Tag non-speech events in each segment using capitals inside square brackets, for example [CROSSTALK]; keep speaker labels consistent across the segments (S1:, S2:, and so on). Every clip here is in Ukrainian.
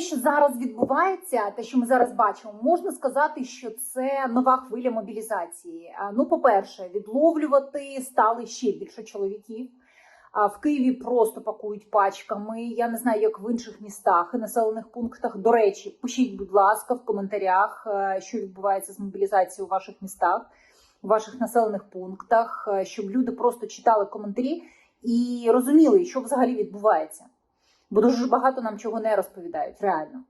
S1: що зараз відбувається, те, що ми зараз бачимо, можна сказати, що це нова хвиля мобілізації. Ну, по-перше, відловлювати стали ще більше чоловіків. А в Києві просто пакують пачками. Я не знаю, як в інших містах і населених пунктах. До речі, пишіть, будь ласка, в коментарях, е, що відбувається з мобілізацією у ваших містах, у ваших населених пунктах, е, щоб люди просто читали коментарі і розуміли, що взагалі відбувається. Бо дуже багато нам чого не розповідають, реально.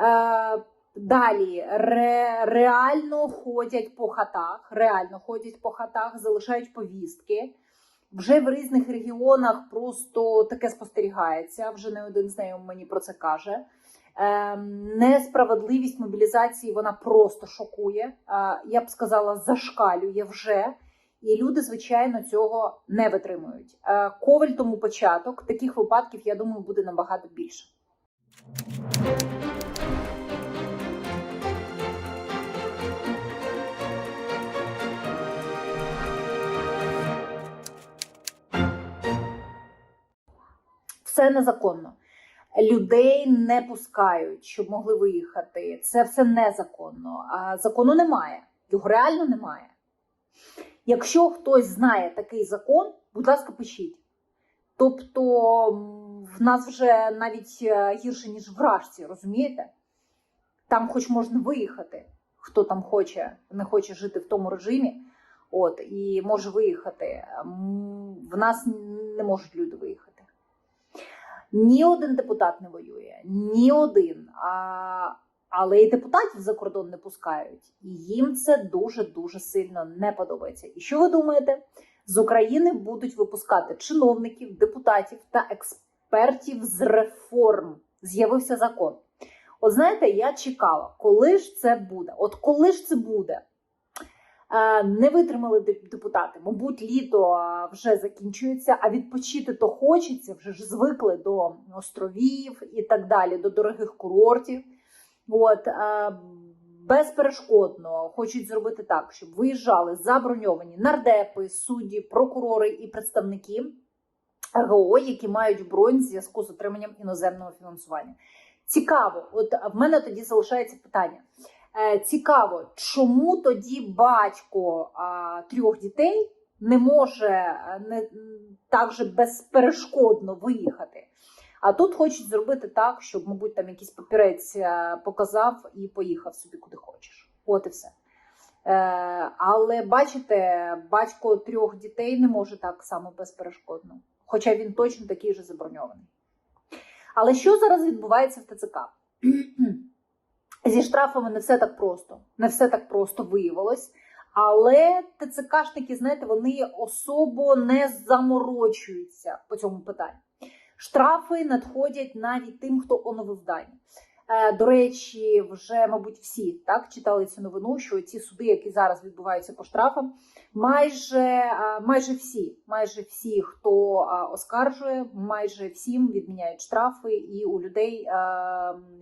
S1: Е, Далі ре, реально ходять по хатах, реально ходять по хатах, залишають повістки. Вже в різних регіонах просто таке спостерігається. Вже не один знайомий мені про це каже. Е, несправедливість мобілізації вона просто шокує. Е, я б сказала, зашкалює вже. І люди, звичайно, цього не витримують. Е, Коваль тому початок. Таких випадків, я думаю, буде набагато більше. Все незаконно. Людей не пускають, щоб могли виїхати. Це все незаконно. А закону немає. Його реально немає. Якщо хтось знає такий закон, будь ласка, пишіть. Тобто в нас вже навіть е, гірше, ніж в Рашці, розумієте? Там хоч можна виїхати, хто там хоче, не хоче жити в тому режимі, от, і може виїхати. В нас не можуть люди виїхати. Ні один депутат не воює, ні один. А, але і депутатів за кордон не пускають. І їм це дуже-дуже сильно не подобається. І що ви думаєте? З України будуть випускати чиновників, депутатів та експертів з реформ. З'явився закон. От знаєте, я чекала, коли ж це буде? От коли ж це буде? Е, Не витримали депутати. Мабуть, літо вже закінчується, а відпочити то хочеться, вже ж звикли до островів і так далі, до дорогих курортів. От, е, безперешкодно хочуть зробити так, щоб виїжджали заброньовані нардепи, судді, прокурори і представники РГО, які мають бронь в зв'язку з отриманням іноземного фінансування. Цікаво, от в мене тоді залишається питання. Е, Цікаво, чому тоді батько трьох дітей не може е, не, так же безперешкодно виїхати? А тут хочуть зробити так, щоб, мабуть, там якийсь папірець е, показав і поїхав собі куди хочеш. От і все. Е, але бачите, батько трьох дітей не може так само безперешкодно, хоча він точно такий же заброньований. Але що зараз відбувається в ТЦК? [CLEARS THROAT] Зі штрафами не все так просто. Не все так просто виявилось. Але ТЦКшники, знаєте, вони особо не заморочуються по цьому питанню. Штрафи надходять навіть тим, хто оновив дані. Е, До речі, вже, мабуть, всі так читали цю новину, що ці суди, які зараз відбуваються по штрафам, майже, е, майже всі, майже всі, хто е, оскаржує, майже всім відміняють штрафи, і у людей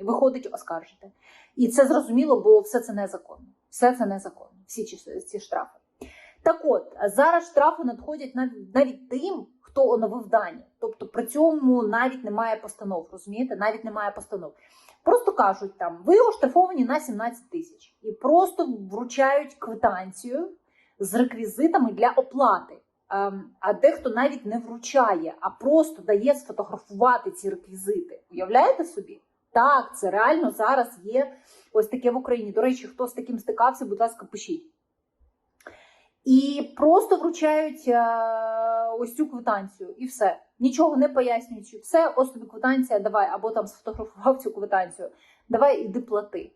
S1: виходить оскаржити. І це зрозуміло, бо все це незаконно. Все це незаконно, всі ці штрафи. Так от, зараз штрафи надходять навіть, тим, хто оновив дані. Тобто при цьому навіть немає постанов, розумієте? Навіть немає постанов. Просто кажуть там, ви оштрафовані на 17 тисяч. І просто вручають квитанцію з реквізитами для оплати. Ем, А дехто навіть не вручає, а просто дає сфотографувати ці реквізити. Уявляєте собі? Так, це реально зараз є ось таке в Україні. До речі, хто з таким стикався, будь ласка, пишіть. І просто вручають е, ось цю квитанцію, і все. Нічого не пояснюючи. Все, ось тобі квитанція, давай, або там сфотографував цю квитанцію. Давай іди плати.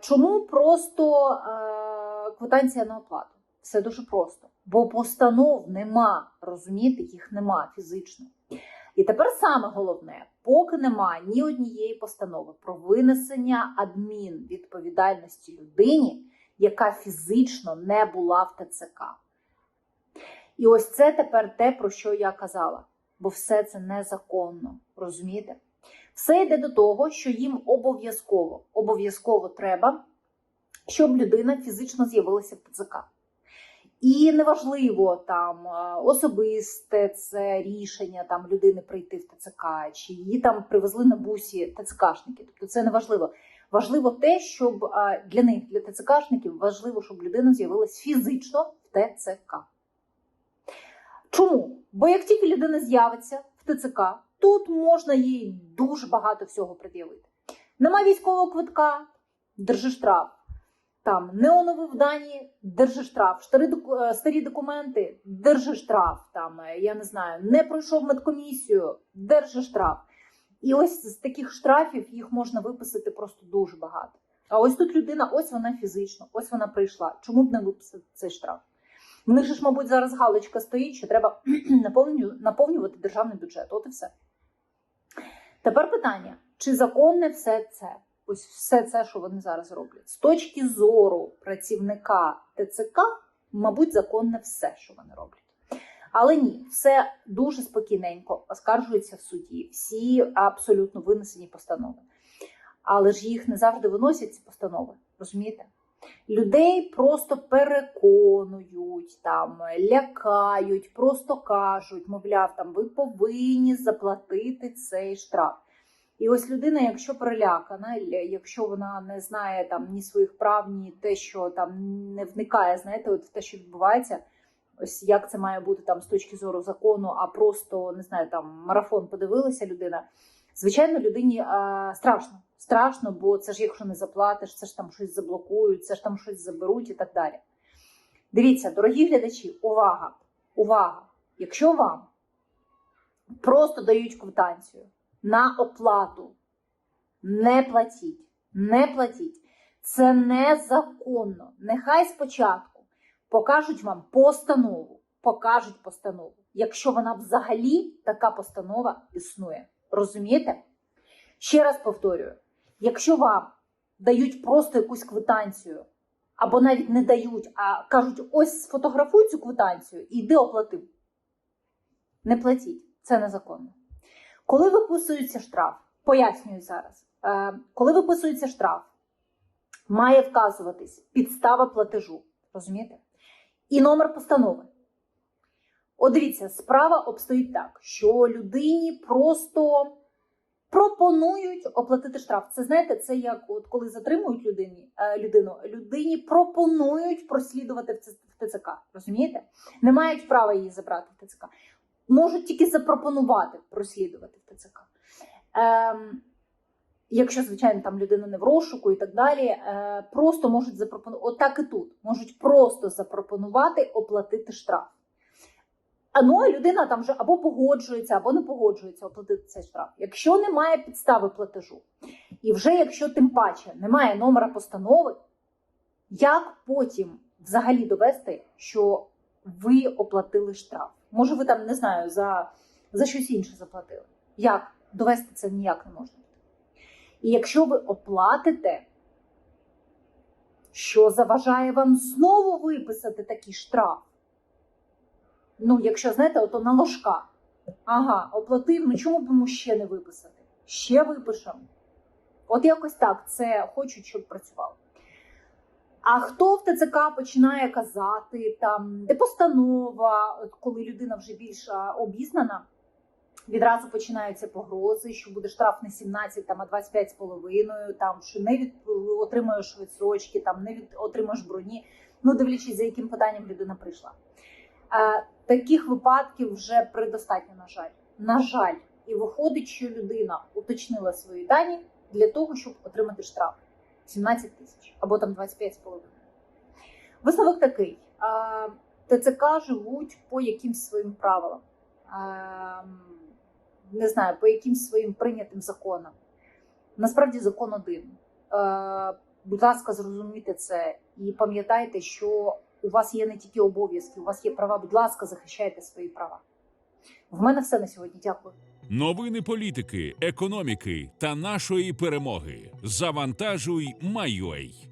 S1: Чому просто е, квитанція на оплату? Все дуже просто. Бо постанов нема, розумієте, їх нема фізично. І тепер саме головне, поки нема ні однієї постанови про винесення адмінвідповідальності людині, яка фізично не була в ТЦК. І ось це тепер те, про що я казала. Бо все це незаконно, розумієте? Все йде до того, що їм обов'язково, обов'язково треба, щоб людина фізично з'явилася в ТЦК. І неважливо там е, особисте це рішення там людини прийти в ТЦК, чи її там привезли на бусі ТЦКшники. Тобто це неважливо. Важливо те, щоб для них, для ТЦКшників, важливо, щоб людина з'явилась фізично в ТЦК. Чому? Бо як тільки людина з'явиться в ТЦК, тут можна їй дуже багато всього пред'явити. Нема військового квитка, держи штраф. Там не оновив дані, держи штраф. Старі, е, старі документи, держи штраф. Там е, я не знаю, не пройшов медкомісію, держи штраф. І ось з таких штрафів їх можна виписати просто дуже багато. А ось тут людина, ось вона фізично, ось вона прийшла. Чому б не виписати цей штраф? В них же ж, мабуть, зараз галочка стоїть, що треба [CLEARS THROAT] наповнювати державний бюджет. От і все. Тепер питання: чи законне все це? Ось все це, що вони зараз роблять. З точки зору працівника ТЦК, мабуть, законне все, що вони роблять. Але ні, все дуже спокійненько оскаржується в суді. Всі абсолютно винесені постанови. Але ж їх не завжди виносять ці постанови. Розумієте? Людей просто переконують, там лякають, просто кажуть, мовляв, там ви повинні заплатити цей штраф. І ось людина, якщо перелякана, якщо вона не знає там ні своїх прав, ні те, що там не вникає, знаєте, от в те, що відбувається, ось як це має бути там з точки зору закону, а просто не знаю, там марафон подивилася людина. Звичайно, людині а, страшно. Страшно, бо це ж якщо не заплатиш, це ж там щось заблокують, це ж там щось заберуть і так далі. Дивіться, дорогі глядачі, увага! Увага! Якщо вам просто дають квитанцію на оплату, не платіть, не платіть. Це незаконно. Нехай спочатку покажуть вам постанову, покажуть постанову, якщо вона взагалі така постанова існує. Розумієте? Ще раз повторюю: якщо вам дають просто якусь квитанцію, або навіть не дають, а кажуть: ось сфотографуй цю квитанцію і йди оплати. Не платіть, це незаконно. Коли виписується штраф, пояснюю зараз, е, коли виписується штраф, має вказуватись підстава платежу, розумієте? І номер постанови. От дивіться, справа обстоїть так, що людині просто пропонують оплатити штраф. Це знаєте, це як от коли затримують людині, е, людину, людині пропонують прослідувати в ТЦК. Розумієте? Не мають права її забрати в ТЦК. Можуть тільки запропонувати прослідувати в ТЦК. Ем, якщо, звичайно, там людина не в розшуку і так далі, е, просто можуть запропонувати, отак і тут, можуть просто запропонувати оплатити штраф. А ну, а людина там вже або погоджується, або не погоджується оплатити цей штраф. Якщо немає підстави платежу, і вже якщо тим паче немає номера постанови, як потім взагалі довести, що ви оплатили штраф? Може, ви там не знаю, за, за щось інше заплатили? Як? Довести це ніяк не можна. І якщо ви оплатите, що заважає вам знову виписати такий штраф? Ну, якщо знаєте, ото на ложка. Ага, оплатив, ну чому б йому ще не виписати? Ще випишемо. От якось так це хочуть, щоб працювало. А хто в ТЦК починає казати, там, де постанова, коли людина вже більш обізнана, відразу починаються погрози, що буде штраф не 17, там, а 25 з половиною, там, що не від, отримаєш відсрочки, там, не від, отримаєш броні, ну, дивлячись, за яким питанням людина прийшла. Е, таких випадків вже предостатньо, на жаль. На жаль, і виходить, що людина уточнила свої дані для того, щоб отримати штраф 17 тисяч або там 25,5. Висновок такий: е, ТЦК живуть по якимсь своїм правилам, не знаю, по якимсь своїм прийнятим законам. Насправді закон один. Е, Будь ласка, зрозумійте це і пам'ятайте, що у вас є не тільки обов'язки, у вас є права. Будь ласка, захищайте свої права. В мене все на сьогодні. Дякую.
S2: Новини політики, економіки та нашої перемоги. Завантажуй, Майой.